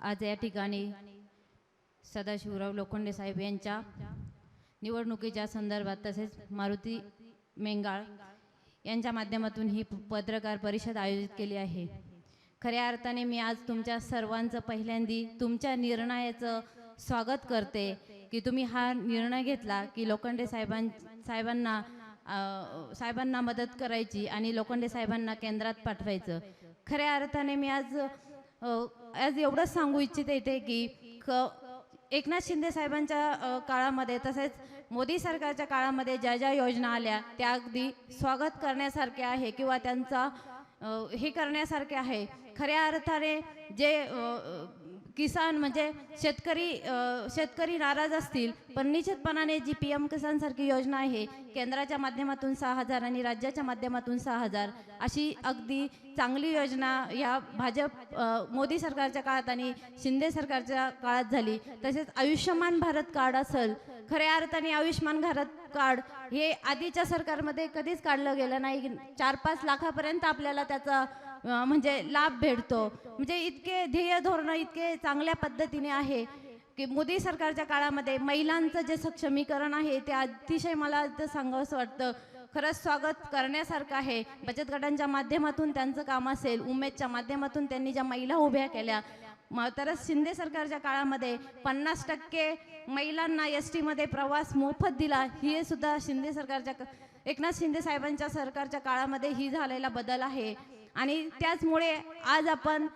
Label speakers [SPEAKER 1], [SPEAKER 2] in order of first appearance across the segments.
[SPEAKER 1] आज या ठिकाणी सदाशिवराव लोखंडे साहेब यांच्या निवडणुकीच्या संदर्भात तसेच मारुती मेंगाळ यांच्या माध्यमातून ही पत्रकार परिषद आयोजित केली आहे. खऱ्या अर्थाने मी आज तुमच्या सर्वांचं पहिल्यांदी तुमच्या निर्णयाचं स्वागत करते की तुम्ही हा निर्णय घेतला की लोखंडे साहेबां साहेबांना साहेबांना मदत करायची आणि लोखंडे साहेबांना केंद्रात पाठवायचं. खऱ्या अर्थाने मी आज आज एवढंच सांगू इच्छिते इथे की क एकनाथ शिंदे साहेबांच्या काळामध्ये तसेच मोदी सरकारच्या काळामध्ये ज्या ज्या योजना आल्या त्या अगदी स्वागत करण्यासारख्या आहे किंवा त्यांचा हे करण्यासारखे आहे. खऱ्या अर्थाने जे किसान म्हणजे शेतकरी शेतकरी नाराज असतील पण निश्चितपणाने जी पी एम किसान सारखी योजना आहे केंद्राच्या माध्यमातून सहा हजार आणि राज्याच्या माध्यमातून सहा हजार अशी अगदी चांगली योजना या भाजप मोदी सरकारच्या काळात आणि शिंदे सरकारच्या काळात झाली. तसेच आयुष्यमान भारत कार्ड असेल खऱ्या अर्थाने आयुष्यमान भारत कार्ड हे आधीच्या सरकारमध्ये कधीच काढलं गेलं नाही. चार पाच लाखापर्यंत आपल्याला त्याचा म्हणजे लाभ भेटतो. म्हणजे इतके ध्येय धोरणं इतके चांगल्या पद्धतीने आहे की मोदी सरकारच्या काळामध्ये महिलांचं जे सक्षमीकरण आहे ते अतिशय मला ते सांगावंसं वाटतं. खरंच स्वागत करण्यासारखं आहे. बचत गटांच्या माध्यमातून त्यांचं काम असेल उमेदच्या माध्यमातून त्यांनी ज्या महिला उभ्या केल्या तरच शिंदे सरकारच्या काळामध्ये पन्नास टक्के महिलांना एस टीमध्ये प्रवास मोफत दिला. ही सुद्धा शिंदे सरकारच्या एकनाथ शिंदे साहेबांच्या सरकारच्या काळामध्ये ही झालेला बदल आहे. आणि त्याचमुळे आज आपण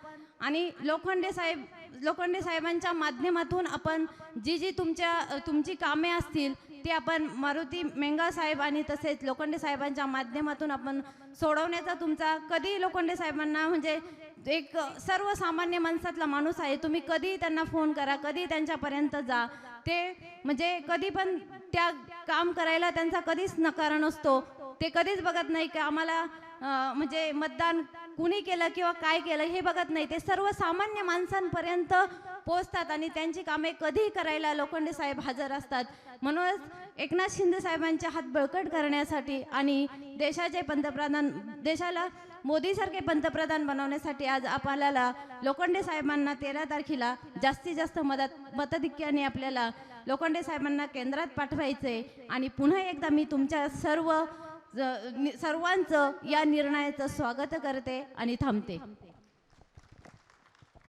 [SPEAKER 1] आणि लोखंडे साहेब लोखंडे साहेबांच्या माध्यमातून आपण जी जी तुमच्या तुमची कामे असतील ती आपण मारुती मेंगा साहेब आणि तसेच लोखंडे साहेबांच्या माध्यमातून आपण सोडवण्याचा तुमचा कधी लोखंडे साहेबांना म्हणजे एक सर्वसामान्य माणसातला माणूस आहे तुम्ही कधी त्यांना फोन करा कधी त्यांच्यापर्यंत जा. ते म्हणजे कधी पण त्या काम करायला त्यांचा कधीच नकार नसतो. ते कधीच बघत नाही की आम्हाला म्हणजे मतदान कुणी केलं किंवा काय केलं हे बघत नाही. ते सर्वसामान्य माणसांपर्यंत पोचतात आणि त्यांची कामे कधीही करायला लोखंडे साहेब हजर असतात. म्हणूनच एकनाथ शिंदे साहेबांचे हात बळकट करण्यासाठी आणि देशाचे पंतप्रधान देशाला मोदीसारखे पंतप्रधान बनवण्यासाठी आज आपल्याला लोखंडे साहेबांना तेरा तारखेला जास्तीत जास्त मदत मतधिक्याने आपल्याला लोखंडे साहेबांना केंद्रात पाठवायचे आणि पुन्हा एकदा मी तुमच्या सर्व सर्वांचं या निर्णयाचं स्वागत करते आणि थांबते.